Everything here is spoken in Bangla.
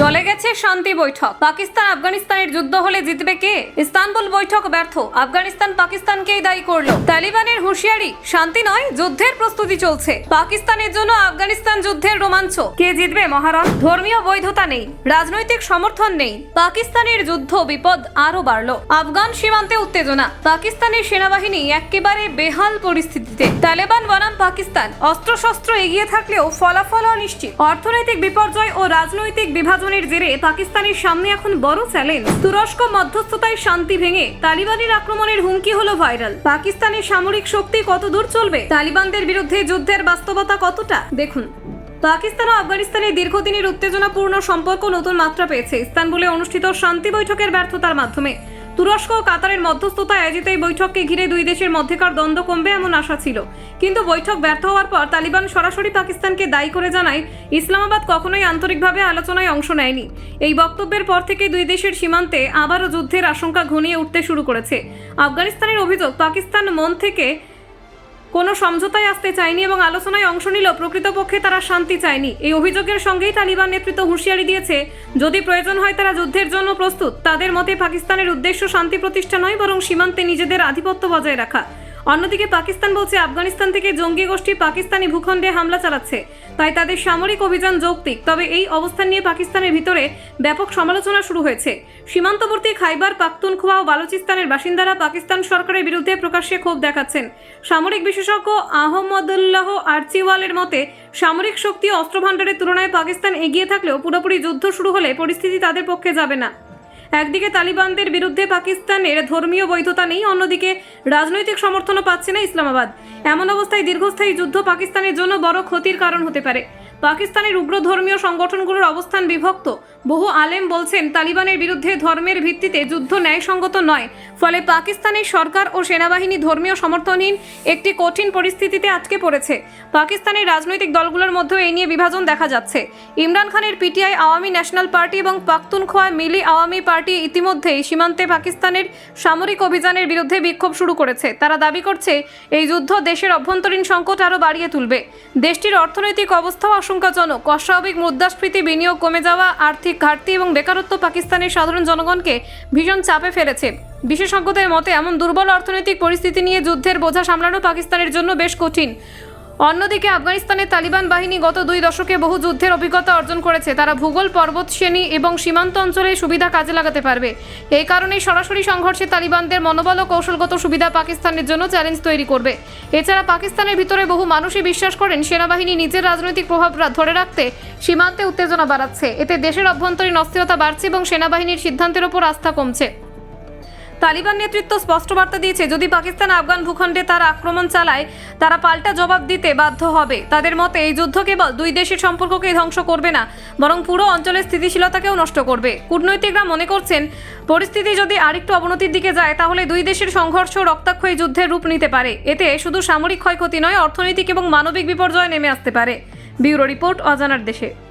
জলে গেছে শান্তি বৈঠক। পাকিস্তান আফগানিস্তানের যুদ্ধ হলে জিতবে কে? ইস্তানবুল বৈঠক ব্যর্থ। আফগানিস্তান পাকিস্তানকেই দায়ী করল। তালিবানের হুঁশিয়ারি, শান্তি নয়, যুদ্ধের প্রস্তুতি চলছে। পাকিস্তানের জন্য আফগানিস্তান যুদ্ধের রোমাঞ্চ। কে জিতবে মহারণ ধর্মীয় বৈধতা নেই, রাজনৈতিক সমর্থন নেই। পাকিস্তানের যুদ্ধ বিপদ আরও বাড়লো। আফগান সীমান্তে উত্তেজনা। পাকিস্তানের সেনাবাহিনী একেবারে বেহাল পরিস্থিতিতে। তালেবান বনাম পাকিস্তান। অস্ত্রশস্ত্র এগিয়ে থাকলেও ফলাফল অনিশ্চিত। অর্থনৈতিক বিপর্যয় ও রাজনৈতিক বিভাজনের জেরে পাকিস্তানের সামনে এখন বড় চ্যালেঞ্জ। তুরস্ক মধ্যস্থতায় শান্তি ভেঙে তালিবানের আক্রমণের হুমকি হলো ভাইরাল। পাকিস্তানের সামরিক শক্তি কত দূর চলবে? তালিবানদের বিরুদ্ধে যুদ্ধের বাস্তবতা কতটা? দেখুন, পাকিস্তান ও আফগানিস্তানের দীর্ঘদিনের উত্তেজনাপূর্ণ সম্পর্ক নতুন মাত্রা পেয়েছে। ইস্তানবুলে অনুষ্ঠিত শান্তি বৈঠকের ব্যর্থতার মাধ্যমে তুরস্ক ও কাতারের মধ্যস্থতায় আয়োজিত এই বৈঠককে ঘিরে দুই দেশের মধ্যেকার দ্বন্দ্ব কমবে এমন আশা ছিল। কিন্তু বৈঠক ব্যর্থ হওয়ার পর তালিবান সরাসরি পাকিস্তানকে দায়ী করে জানায়, ইসলামাবাদ কখনোই আন্তরিকভাবে আলোচনায় অংশ নেয়নি। এই বক্তব্যের পর থেকে দুই দেশের সীমান্তে আবারও যুদ্ধের আশঙ্কা ঘনিয়ে উঠতে শুরু করেছে। আফগানিস্তানের অভিযোগ, পাকিস্তান মন থেকে কোনো সমঝোতায় আসতে চায়নি এবং আলোচনায় অংশ নিলেও প্রকৃতপক্ষে তারা শান্তি চায়নি। এই অভিযোগের সঙ্গেই তালিবান নেতৃত্ব হুঁশিয়ারি দিয়েছে, যদি প্রয়োজন হয় তারা যুদ্ধের জন্য প্রস্তুত। তাদের মতে পাকিস্তানের উদ্দেশ্য শান্তি প্রতিষ্ঠা নয়, বরং সীমান্তে নিজেদের আধিপত্য বজায় রাখা। অন্যদিকে পাকিস্তান বলছে আফগানিস্তান থেকে জঙ্গি গোষ্ঠী পাকিস্তানি ভূখণ্ডে হামলা চালাচ্ছে। তাই তাদের সামরিক অভিযান যৌক্তিক। তবে এই অবস্থান নিয়ে পাকিস্তানের ভিতরে ব্যাপক সমালোচনা শুরু হয়েছে। সীমান্তবর্তী খাইবার, পাখতুনখোয়া ও বালুচিস্তানের বাসিন্দারা পাকিস্তান সরকারের বিরুদ্ধে প্রকাশ্যে ক্ষোভ দেখাচ্ছেন। সামরিক বিশেষজ্ঞ আহমদুল্লাহ আর্চিওয়ালের মতে, সামরিক শক্তি অস্ত্রভাণ্ডারের তুলনায় পাকিস্তান এগিয়ে থাকলেও পুরোপুরি যুদ্ধ শুরু হলে পরিস্থিতি তাদের পক্ষে যাবে না। একদিকে তালিবানদের বিরুদ্ধে পাকিস্তানের ধর্মীয় বৈধতা নেই, অন্যদিকে রাজনৈতিক সমর্থনও পাচ্ছে না ইসলামাবাদ। এমন অবস্থায় দীর্ঘস্থায়ী যুদ্ধ পাকিস্তানের জন্য বড় ক্ষতির কারণ হতে পারে। পাকিস্তানের উগ্র ধর্মীয় সংগঠনগুলোর অবস্থান বিভক্ত। বহু আলেম বলছেন, তালিবানের বিরুদ্ধে ধর্মের ভিত্তিতে যুদ্ধ ন্যায়সঙ্গত নয়। ফলে পাকিস্তানের সরকার ও সেনাবাহিনী ধর্মীয় সমর্থনহীন একটি কঠিন পরিস্থিতিতে আটকে পড়েছে। পাকিস্তানের রাজনৈতিক দলগুলোর মধ্যেও এই নিয়ে বিভাজন দেখা যাচ্ছে। ইমরান খানের পিটিআই, আওয়ামী ন্যাশনাল পার্টি এবং পাখতুনখোয়া মিলি আওয়ামী পার্টি ইতিমধ্যেই সীমান্তে পাকিস্তানের সামরিক অভিযানের বিরুদ্ধে বিক্ষোভ শুরু করেছে। তারা দাবি করছে, এই যুদ্ধ দেশের অভ্যন্তরীণ সংকট আরও বাড়িয়ে তুলবে। দেশটির অর্থনৈতিক অবস্থাও আশঙ্কাজনক। অস্বাভাবিক মুদ্রাস্ফীতি, বিনিয়োগ কমে যাওয়া, আর্থিক ঘাটতি এবং বেকারত্ব পাকিস্তানের সাধারণ জনগণকে ভীষণ চাপে ফেলেছে। বিশেষজ্ঞদের মতে, এমন দুর্বল অর্থনৈতিক পরিস্থিতি নিয়ে যুদ্ধের বোঝা সামলানো পাকিস্তানের জন্য বেশ কঠিন। অন্যদিকে আফগানিস্তানের তালিবান বাহিনী গত দুই দশকে বহু যুদ্ধের অভিজ্ঞতা অর্জন করেছে। তারা ভূগোল, পর্বত শ্রেণি এবং সীমান্ত অঞ্চলে সুবিধা কাজে লাগাতে পারবে। এই কারণেই সরাসরি সংঘর্ষে তালিবানদের মনোবল ও কৌশলগত সুবিধা পাকিস্তানের জন্য চ্যালেঞ্জ তৈরি করবে। এছাড়া পাকিস্তানের ভিতরে বহু মানুষই বিশ্বাস করেন, সেনাবাহিনী নিজের রাজনৈতিক প্রভাব ধরে রাখতে সীমান্তে উত্তেজনা বাড়াচ্ছে। এতে দেশের অভ্যন্তরীণ অস্থিরতা বাড়ছে এবং সেনাবাহিনীর সিদ্ধান্তের ওপর আস্থা কমছে। তালিবান নেতৃত্ব স্পষ্ট বার্তা দিয়েছে, যদি পাকিস্তান আফগান ভূখণ্ডে তার আক্রমণ চালায়, তারা পাল্টা জবাব দিতে বাধ্য হবে। তাদের মতে, এই যুদ্ধ কেবল দুই দেশের সম্পর্ককেই ধ্বংস করবে না, বরং পুরো অঞ্চলের স্থিতিশীলতাকেও নষ্ট করবে। কূটনৈতিকরা মনে করছেন, পরিস্থিতি যদি আরেকটু অবনতির দিকে যায়, তাহলে দুই দেশের সংঘর্ষ রক্তাক্ষয়ী যুদ্ধের রূপ নিতে পারে। এতে শুধু সামরিক ক্ষয়ক্ষতি নয়, অর্থনৈতিক এবং মানবিক বিপর্যয় নেমে আসতে পারে। ব্যুরো রিপোর্ট, অজানার দেশে।